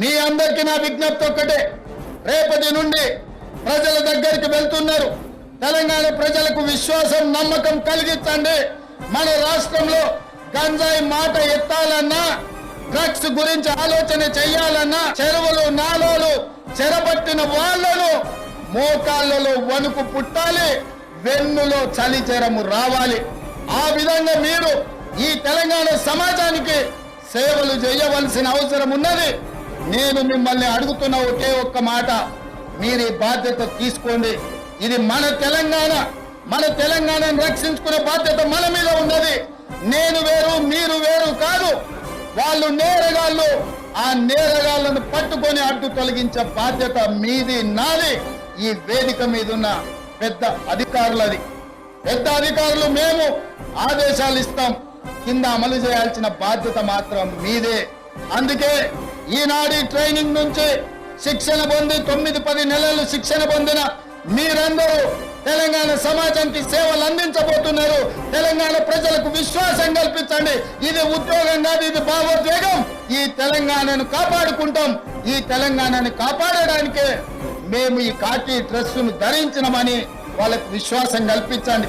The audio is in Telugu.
మీ అందరికీ నా విజ్ఞప్తి ఒక్కటే. రేపటి నుండి ప్రజల దగ్గరికి వెళ్తున్నారు. తెలంగాణ ప్రజలకు విశ్వాసం నమ్మకం కలిగించండి మన రాష్ట్రంలో గంజాయి మాట ఎత్తాలన్నా డ్రగ్స్ గురించి ఆలోచన చేయాలన్నా చెరువులు నాలోలు చెరబట్టిన వాళ్ళను మోకాళ్ళలో వణుకు పుట్టాలి వెన్నులో చలిచెరము రావాలి. ఆ విధంగా మీరు ఈ తెలంగాణ సమాజానికి సేవలు చేయవలసిన అవసరం ఉన్నది. నేను మిమ్మల్ని అడుగుతున్న ఒకే ఒక్క మాట. మీరు ఈ బాధ్యత తీసుకోండి. ఇది మన తెలంగాణ. మన తెలంగాణను రక్షించుకునే బాధ్యత మన మీద ఉన్నది. నేను వేరు మీరు వేరు కాదు. వాళ్ళు నేరగాళ్ళు. ఆ నేరగాళ్ళను పట్టుకొని అడ్డు తొలగించే బాధ్యత మీది నాది. ఈ వేదిక మీద ఉన్న పెద్ద అధికారులది. పెద్ద అధికారులు మేము ఆదేశాలు ఇస్తాం. కింద అమలు చేయాల్సిన బాధ్యత మాత్రం మీదే. అందుకే ఈనాడు ట్రైనింగ్ నుంచి శిక్షణ పొంది తొమ్మిది పది నెలలు శిక్షణ పొందిన మీరందరూ తెలంగాణ సమాజానికి సేవలు అందించబోతున్నారు. తెలంగాణ ప్రజలకు విశ్వాసం కల్పించండి. ఇది ఉద్యోగం కాదు ఇది భావోద్వేగం. ఈ తెలంగాణను కాపాడుకుంటాం. ఈ తెలంగాణను కాపాడడానికే మేము ఈ కాకి డ్రెస్సును ధరించినమని వాళ్ళకు విశ్వాసం కల్పించండి.